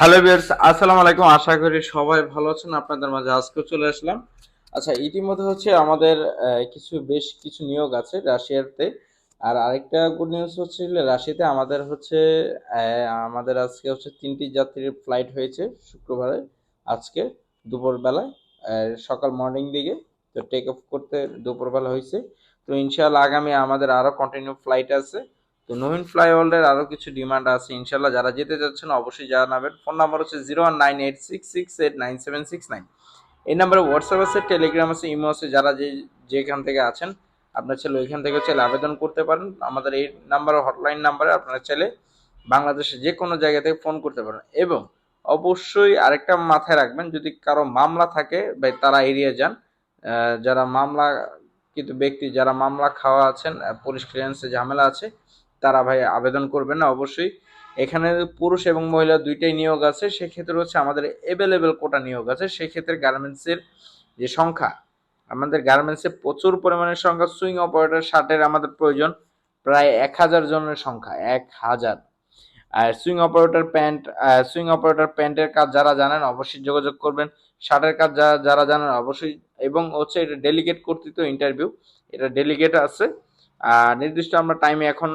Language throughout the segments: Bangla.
হ্যালো বিয়ার্স আসসালামু আলাইকুম। আশা করি সবাই ভালো আছেন। আপনাদের মাঝে আজকে চলে আসলাম। আচ্ছা ইতিমধ্যে হচ্ছে আমাদের কিছু বেশ কিছু নিয়োগ আছে রাশিয়াতে। আর আরেকটা গুড নিউজ হচ্ছে রাশিয়াতে আমাদের হচ্ছে আমাদের আজকে হচ্ছে তিনটি যাত্রীর ফ্লাইট হয়েছে শুক্রবারে, আজকে দুপুরবেলায় সকাল মর্নিং দিকে। তো টেক অফ করতে দুপুরবেলা হয়েছে। তো ইনশাআল্লাহ আগামী আমাদের আরও কন্টিনিউ ফ্লাইট আছে। তো নবীন ফ্লাইওভারের আরও কিছু ডিমান্ড আছে ইনশাল্লাহ যারা যেতে চাচ্ছেন অবশ্যই জানাবেন। ফোন নাম্বার হচ্ছে zero one nine eight six six eight nine seven six nine এই নাম্বারে হোয়াটসঅ্যাপ আছে টেলিগ্রাম আছে ইমো আছে, যারা যে, যেখান থেকে আছেন, আপনার ছেলে ওইখান থেকে চাইলে আবেদন করতে পারেন। আমাদের এই নাম্বারে হটলাইন নাম্বারে আপনার ছেলে বাংলাদেশে যে কোনো জায়গা থেকে ফোন করতে পারেন। এবং অবশ্যই আরেকটা মাথায় রাখবেন, যদি কারও মামলা থাকে, বা তারা এড়িয়ে যান যারা মামলা কিন্তু ব্যক্তি, যারা মামলা খাওয়া আছেন পুলিশ ক্লিয়ারেন্সে ঝামেলা আছে তারা ভাই আবেদন করবেন না, অবশ্যই। এখানে পুরুষ এবং মহিলা দুইটাই নিয়োগ আছে, সেক্ষেত্রে হচ্ছে আমাদের অ্যাভেলেবেল কোটা নিয়োগ আছে, সেক্ষেত্রে গার্মেন্টসের যে সংখ্যা, আমাদের গার্মেন্টসে প্রচুর পরিমাণের সংখ্যা সুইং অপারেটর শার্টের আমাদের প্রয়োজন প্রায় এক হাজার জনের সংখ্যা, এক হাজার। আর swing operator pant swing operator প্যান্টের কাজ যারা জানেন অবশ্যই যোগাযোগ করবেন। শার্টের কাজ যারা যারা জানেন অবশ্যই। এবং হচ্ছে এটা ডেলিগেট কর্তৃত্ব ইন্টারভিউ এটা ডেলিগেট আছে। নির্দিষ্ট আমরা টাইমে এখন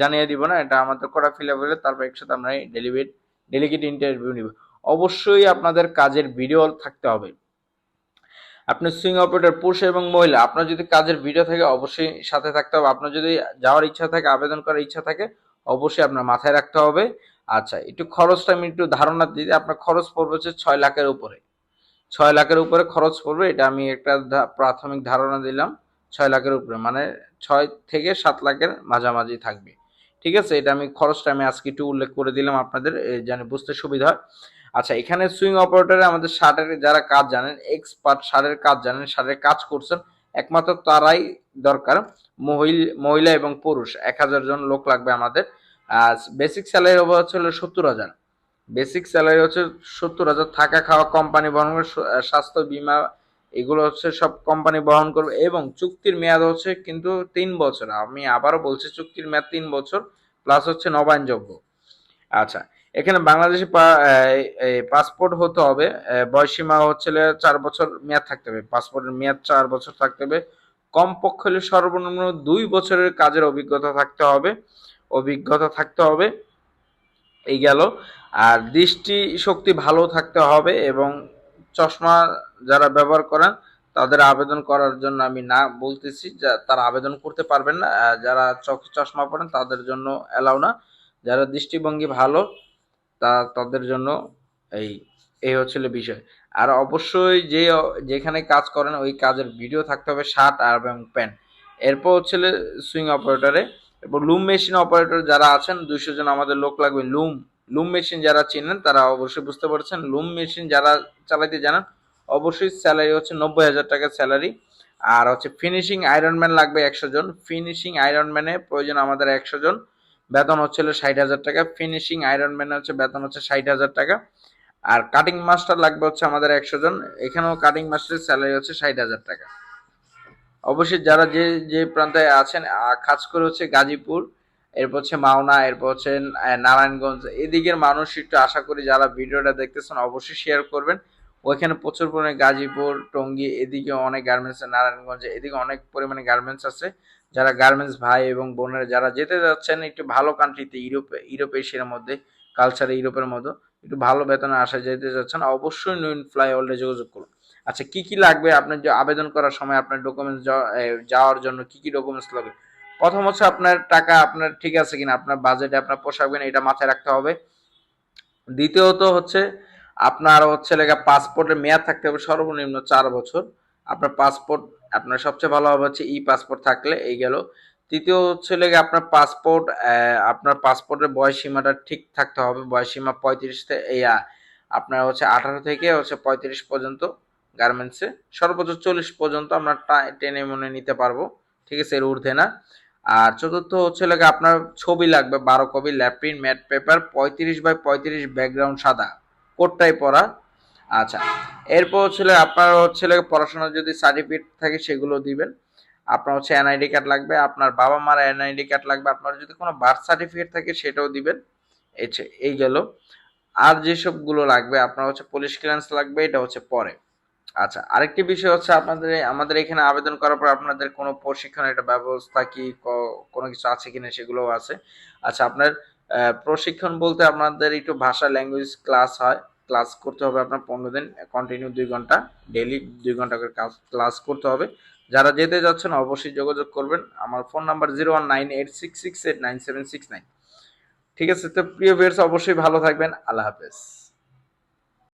জানিয়ে দিব না, এটা আমাদের করা ফিল আপ হলে তারপর একসাথে আমরা ডেলিগেট ডেলিগেট ইন্টারভিউ নিব। অবশ্যই আপনাদের কাজের ভিডিও থাকতে হবে। আপনি সুইং অপারেটর পুরুষ এবং মহিলা, আপনার যদি কাজের ভিডিও থাকে, অবশ্যই সাথে থাকতে হবে। আপনার যদি যাওয়ার ইচ্ছা থাকে, আবেদন করার ইচ্ছা থাকে, অবশ্যই আপনার মাথায় রাখতে হবে। আচ্ছা একটু খরচটা আমি একটু ধারণা দিই, আপনার খরচ পড়বে হচ্ছে ছয় লাখের উপরে। ছয় লাখের উপরে খরচ পড়বে, এটা আমি একটা প্রাথমিক ধারণা দিলাম, ছয় লাখের উপরে। মানে ছয় থেকে সাত লাখের মাঝামাঝি থাকবে। ঠিক আছে? এটা আমি খরচটা আমি আজকে একটু উল্লেখ করে দিলাম আপনাদের যেন বুঝতে সুবিধা হয়। আচ্ছা এখানে সুইং অপারেটরে আমাদের শার্টের যারা কাজ জানেন এক্সপার্ট শার্টের কাজ জানেন শার্টের কাজ করছেন একমাত্র তারাই দরকার মহিল- এবং পুরুষ। এক হাজার জন লোক লাগবে আমাদের। আর বেসিক স্যালারি হবে হচ্ছে সত্তর হাজার। বেসিক স্যালারি হচ্ছে সত্তর হাজার থাকা খাওয়া কোম্পানি আহ, স্বাস্থ্য বীমা এগুলো হচ্ছে সব কোম্পানি বহন করবে এবং চুক্তির মেয়াদ হচ্ছে কিন্তু তিন বছর। আমি আবারও বলছি চুক্তির মেয়াদ তিন বছর প্লাস হচ্ছে নবায়নযোগ্য। আচ্ছা এখানে বাংলাদেশি পাসপোর্ট হতে হবে। বয়সীমা হচ্ছে চার বছর মেয়াদ থাকতে হবে। পাসপোর্টের মেয়াদ চার বছর থাকতে হবে। কমপক্ষে হলে সর্বনিম্ন দুই বছরের কাজের অভিজ্ঞতা থাকতে হবে। অভিজ্ঞতা থাকতে হবে। এই গেল। আর দৃষ্টি শক্তি ভালো থাকতে হবে এবং চশমা যারা ব্যবহার করেন, তাদের আবেদন করার জন্য আমি না বলতেছি, যা তারা আবেদন করতে পারবেন না। যারা চোখে চশমা পরেন, তাদের জন্য এলাও না। যারা দৃষ্টিভঙ্গি ভালো, তা তাদের জন্য এই এই হচ্ছিল বিষয়। আর অবশ্যই যে, যেখানে কাজ করেন, ওই কাজের ভিডিও থাকতে হবে শার্ট আর এবং প্যান্ট। এরপর হচ্ছিল সুইং অপারেটরে। এরপর লুম মেশিন অপারেটর যারা আছেন, দুইশো জন আমাদের লোক লাগবে, লুম। লুম মেশিন যারা চিনেন, তারা অবশ্যই বুঝতে পারছেন। লুম মেশিন যারা চালাইতে জানেন, অবশ্যই স্যালারি হচ্ছে নব্বই হাজার টাকা স্যালারি আর হচ্ছে ফিনিশিং আয়রনম্যান লাগবে একশো জন। ফিনিশিং আয়রনম্যানে প্রয়োজন আমাদের একশো জন। বেতন হচ্ছে ষাট হাজার টাকা। ফিনিশিং আয়রনম্যানে হচ্ছে বেতন হচ্ছে ষাট হাজার টাকা। আর কাটিং মাস্টার লাগবে হচ্ছে আমাদের একশো জন। এখানেও কাটিং মাস্টারের স্যালারি হচ্ছে ষাট হাজার টাকা। অবশ্যই যারা যে যে প্রান্তে আছেন খাস করে হচ্ছে গাজীপুর এরপর হচ্ছে মাওনা, এরপর হচ্ছে নারায়ণগঞ্জ। এদিকের মানুষ একটু আশা করি যারা ভিডিওটা দেখতেছেন অবশ্যই শেয়ার করবেন। ওইখানে প্রচুর পরিমাণে গাজীপুর, টঙ্গী, এদিকে অনেক গার্মেন্টস নারায়ণগঞ্জে এদিকে অনেক পরিমাণে গার্মেন্টস আছে। যারা গার্মেন্টস ভাই এবং বোনেরা, যারা যেতে যাচ্ছেন একটু ভালো কান্ট্রিতে ইউরোপে, ইউরোপ এশিয়ার মধ্যে কালচারে ইউরোপের মতো, একটু ভালো বেতনে আসা যেতে যাচ্ছেন, অবশ্যই নুইন ফ্লাই ওয়ার্ল্ডে যোগাযোগ করুন। আচ্ছা কি কি লাগবে? আপনার যে আবেদন করার সময় আপনার ডকুমেন্টস যাওয়ার জন্য কি কি ডকুমেন্টস লাগবে? প্রথম হচ্ছে আপনার টাকা আপনার ঠিক আছে কিনা, আপনার বাজেটে আপনার পোষাবেন এটা মাথায় রাখতে হবে। দ্বিতীয়ত হচ্ছে আপনার হচ্ছে লেখা পাসপোর্টের মেয়াদ থাকতে হবে সর্বনিম্ন চার বছর। আপনার পাসপোর্ট আপনার সবচেয়ে ভালো হবে হচ্ছে ই পাসপোর্ট থাকলে এই গেল। তৃতীয় হচ্ছে লেগে আপনার পাসপোর্ট আপনার পাসপোর্টের বয়স সীমাটা ঠিক থাকতে হবে। বয়স সীমা পঁয়ত্রিশ এই আপনার হচ্ছে আঠারো থেকে হচ্ছে পঁয়ত্রিশ পর্যন্ত গার্মেন্টসে সর্বোচ্চ চল্লিশ পর্যন্ত আমরা টেনে মনে নিতে পারব। ঠিক আছে, এর ঊর্ধ্বে না। আর চতুর্থ হচ্ছে লেগে আপনার ছবি লাগবে বারো কপি, ল্যাপ্রিন, ম্যাট পেপার, পঁয়ত্রিশ বাই পঁয়ত্রিশ ব্যাকগ্রাউন্ড সাদা, কোটটাই পরা। আচ্ছা এরপর হচ্ছে আপনার হচ্ছে লেগে পড়াশোনার যদি সার্টিফিকেট থাকে সেগুলো দিবেন। আপনার হচ্ছে এনআইডি কার্ড লাগবে, আপনার বাবা মার এনআইডি কার্ড লাগবে, আপনার যদি কোনো বার্থ সার্টিফিকেট থাকে সেটাও দিবেন। এই গেল। আর যেসবগুলো লাগবে, আপনার হচ্ছে পুলিশ ক্লিয়ারেন্স লাগবে, এটা হচ্ছে পরে। আচ্ছা আরেকটি বিষয় হচ্ছে আপনাদের আমাদের এখানে আবেদন করার পর আপনাদের কোনো প্রশিক্ষণের একটা ব্যবস্থা কি কোনো কিছু আছে কিনা সেগুলোও আছে। আচ্ছা আপনার প্রশিক্ষণ বলতে আপনাদের একটু ভাষা ল্যাঙ্গুয়েজ ক্লাস হয় ক্লাস করতে হবে আপনার পনেরো দিন কন্টিনিউ দুই ঘণ্টা ডেলি দুই ঘণ্টা করে ক্লাস করতে হবে। যারা যেতে যাচ্ছেন অবশ্যই যোগাযোগ করবেন। আমার phone number zero one nine eight six six eight nine seven six nine ঠিক আছে, তো প্রিয় ভিউয়ার্স অবশ্যই ভালো থাকবেন। আল্লাহ হাফেজ।